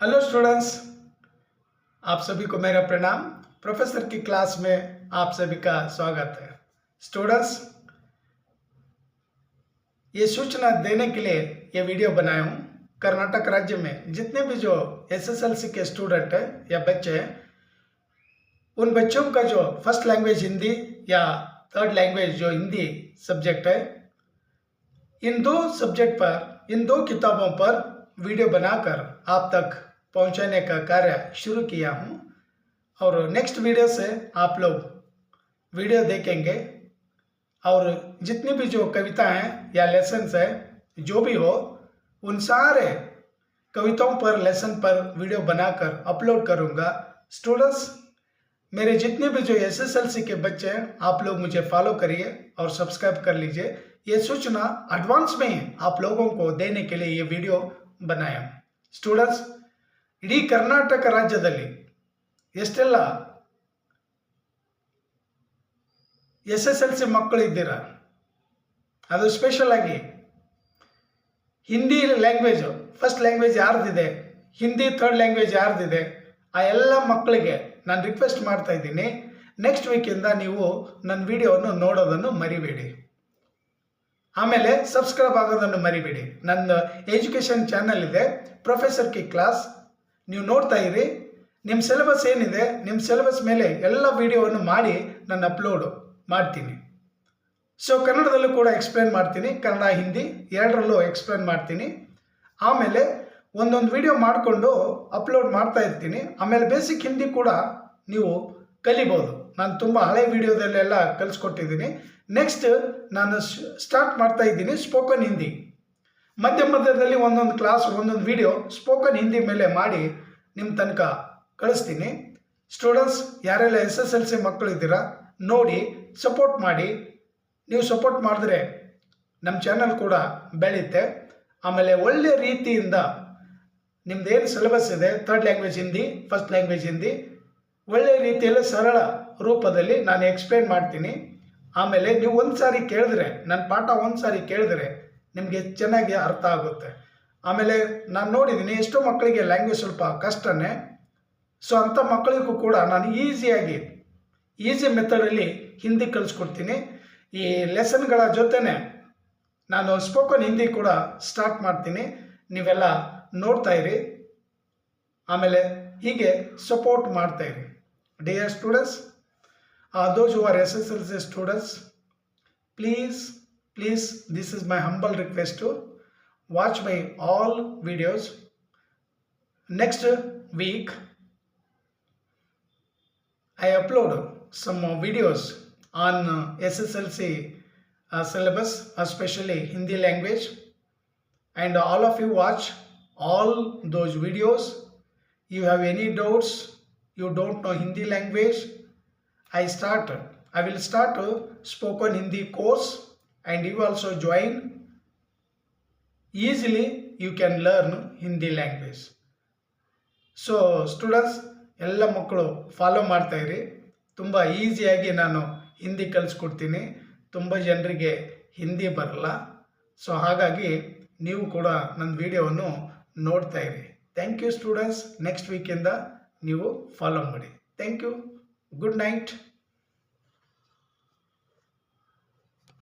Hello students आप सभी को मेरा प्रणाम। प्रोफेसर की क्लास में आप सभी का स्वागत है। स्टूडेंट्स ये सूचना देने के लिए ये वीडियो बनाया हूँ। कर्नाटक राज्य में जितने भी जो एसएसएलसी के स्टूडेंट हैं या बच्चे हैं, उन बच्चों का जो फ़र्स्ट लैंग्वेज हिंदी या थर्ड लैंग्वेज जो हिंदी सब्जेक्ट है, इन दो सब्जेक्ट पर, इन दो किताबों पर वीडियो बनाकर आप तक पहुँचाने का कार्य शुरू किया हूँ। और नेक्स्ट वीडियो से आप लोग वीडियो देखेंगे। और जितनी भी जो कविता हैं या लेसन्स है, जो भी हो, उन सारे कविताओं पर लेसन पर वीडियो बनाकर अपलोड करूँगा। स्टूडेंट्स मेरे जितने भी जो एसएसएलसी के बच्चे हैं, आप लोग मुझे फॉलो करिए और सब्सक्राइब कर लीजिए। ये सूचना एडवांस में आप लोगों को देने के लिए ये वीडियो बनाया स्टूडेंट्स ಇಡೀ ಕರ್ನಾಟಕ ರಾಜ್ಯದಲ್ಲಿ ಎಷ್ಟೆಲ್ಲ ಎಸ್ ಎಸ್ ಎಲ್ ಸಿ ಮಕ್ಕಳು ಇದ್ದೀರಾ ಅದು ಸ್ಪೆಷಲ್ ಆಗಿ ಹಿಂದಿ ಲ್ಯಾಂಗ್ವೇಜು ಫಸ್ಟ್ ಲ್ಯಾಂಗ್ವೇಜ್ ಯಾರ್ದಿದೆ? ಹಿಂದಿ ಥರ್ಡ್ ಲ್ಯಾಂಗ್ವೇಜ್ ಯಾರ್ದಿದೆ? ಆ ಎಲ್ಲ ಮಕ್ಕಳಿಗೆ ನಾನು ರಿಕ್ವೆಸ್ಟ್ ಮಾಡ್ತಾ ಇದ್ದೀನಿ. ನೆಕ್ಸ್ಟ್ ವೀಕಿಂದ ನೀವು ನನ್ನ ವಿಡಿಯೋವನ್ನು ನೋಡೋದನ್ನು ಮರಿಬೇಡಿ. ಆಮೇಲೆ ಸಬ್ಸ್ಕ್ರೈಬ್ ಆಗೋದನ್ನು ಮರಿಬೇಡಿ. ನನ್ನ ಎಜುಕೇಷನ್ ಚಾನಲ್ ಇದೆ. ಪ್ರೊಫೆಸರ್ ಕಿ ಕ್ಲಾಸ್ ನೀವು ನೋಡ್ತಾ ಇರಿ. ನಿಮ್ಮ ಸಿಲೆಬಸ್ ಏನಿದೆ ನಿಮ್ಮ ಸಿಲೆಬಸ್ ಮೇಲೆ ಎಲ್ಲ ವಿಡಿಯೋವನ್ನು ಮಾಡಿ ನಾನು ಅಪ್ಲೋಡ್ ಮಾಡ್ತೀನಿ. ಸೊ ಕನ್ನಡದಲ್ಲೂ ಕೂಡ ಎಕ್ಸ್ಪ್ಲೇನ್ ಮಾಡ್ತೀನಿ. ಕನ್ನಡ, ಹಿಂದಿ ಎರಡರಲ್ಲೂ ಎಕ್ಸ್ಪ್ಲೇನ್ ಮಾಡ್ತೀನಿ. ಆಮೇಲೆ ಒಂದೊಂದು ವಿಡಿಯೋ ಮಾಡಿಕೊಂಡು ಅಪ್ಲೋಡ್ ಮಾಡ್ತಾ ಇರ್ತೀನಿ. ಆಮೇಲೆ ಬೇಸಿಕ್ ಹಿಂದಿ ಕೂಡ ನೀವು ಕಲಿಬೋದು. ನಾನು ತುಂಬ ಹಳೆ ವಿಡಿಯೋದಲ್ಲೆಲ್ಲ ಕಲಿಸ್ಕೊಟ್ಟಿದ್ದೀನಿ. ನೆಕ್ಸ್ಟ್ ನಾನು ಸ್ಟಾರ್ಟ್ ಮಾಡ್ತಾ ಇದ್ದೀನಿ ಸ್ಪೋಕನ್ ಹಿಂದಿ. ಮಧ್ಯ ಮಧ್ಯದಲ್ಲಿ ಒಂದೊಂದು ಕ್ಲಾಸ್ ಒಂದೊಂದು ವಿಡಿಯೋ ಸ್ಪೋಕನ್ ಹಿಂದಿ ಮೇಲೆ ಮಾಡಿ ನಿಮ್ಮ ತನಕ ಕಳಿಸ್ತೀನಿ. ಸ್ಟೂಡೆಂಟ್ಸ್ ಯಾರೆಲ್ಲ ಎಸ್ ಎಸ್ ಎಲ್ ಸಿ ಮಕ್ಕಳು ಇದ್ದೀರಾ, ನೋಡಿ ಸಪೋರ್ಟ್ ಮಾಡಿ. ನೀವು ಸಪೋರ್ಟ್ ಮಾಡಿದ್ರೆ ನಮ್ಮ ಚಾನಲ್ ಕೂಡ ಬೆಳೆಯುತ್ತೆ ಆಮೇಲೆ ಒಳ್ಳೆಯ ರೀತಿಯಿಂದ ನಿಮ್ದು ಏನು ಸಿಲೆಬಸ್ ಇದೆ third language Hindi first language Hindi ಒಳ್ಳೆಯ ರೀತಿಯಲ್ಲಿ ಸರಳ ರೂಪದಲ್ಲಿ ನಾನು ಎಕ್ಸ್ಪ್ಲೇನ್ ಮಾಡ್ತೀನಿ. ಆಮೇಲೆ ನೀವು ಒಂದು ಸಾರಿ ಕೇಳಿದ್ರೆ ನನ್ನ ಪಾಠ ಒಂದು ಸಾರಿ ಕೇಳಿದ್ರೆ ನಿಮಗೆ ಚೆನ್ನಾಗಿ ಅರ್ಥ ಆಗುತ್ತೆ. ಆಮೇಲೆ ನಾನು ನೋಡಿದ್ದೀನಿ ಎಷ್ಟೋ ಮಕ್ಕಳಿಗೆ ಲ್ಯಾಂಗ್ವೇಜ್ ಸ್ವಲ್ಪ ಕಷ್ಟನೇ. ಸೊ ಅಂಥ ಮಕ್ಕಳಿಗೂ ಕೂಡ ನಾನು ಈಸಿಯಾಗಿ ಈಸಿ ಮೆಥಡಲ್ಲಿ ಹಿಂದಿ ಕಲಿಸ್ಕೊಡ್ತೀನಿ. ಈ ಲೆಸನ್ಗಳ ಜೊತೆನೆ ನಾನು ಸ್ಪೋಕನ್ ಹಿಂದಿ ಕೂಡ ಸ್ಟಾರ್ಟ್ ಮಾಡ್ತೀನಿ. ನೀವೆಲ್ಲ ನೋಡ್ತಾ ಇರಿ. ಆಮೇಲೆ ಹೀಗೆ ಸಪೋರ್ಟ್ ಮಾಡ್ತಾ ಇರಿ. Dear students S S L C students please, please, this is my humble request to watch my all videos. Next week, I upload some videos on SSLC uh, syllabus, especially Hindi language, and all of you watch all those videos. You have any doubts, you don't know Hindi language, I start, I will start a spoken Hindi course and you also join. Easily, you can learn Hindi language. So students ಎಲ್ಲ ಮಕ್ಕಳು follow ಮಾಡ್ತಾ ಇರಿ. ತುಂಬ ಈಸಿಯಾಗಿ ನಾನು ಹಿಂದಿ ಕಲಿಸ್ಕೊಡ್ತೀನಿ. ತುಂಬ ಜನರಿಗೆ ಹಿಂದಿ ಬರಲ್ಲ. ಸೊ ಹಾಗಾಗಿ ನೀವು ಕೂಡ ನನ್ನ ವಿಡಿಯೋವನ್ನು ನೋಡ್ತಾ ಇರಿ. ಥ್ಯಾಂಕ್ ಯು ಸ್ಟೂಡೆಂಟ್ಸ್ ನೆಕ್ಸ್ಟ್ ವೀಕಿಂದ ನೀವು ಫಾಲೋ ಮಾಡಿ. Thank you good night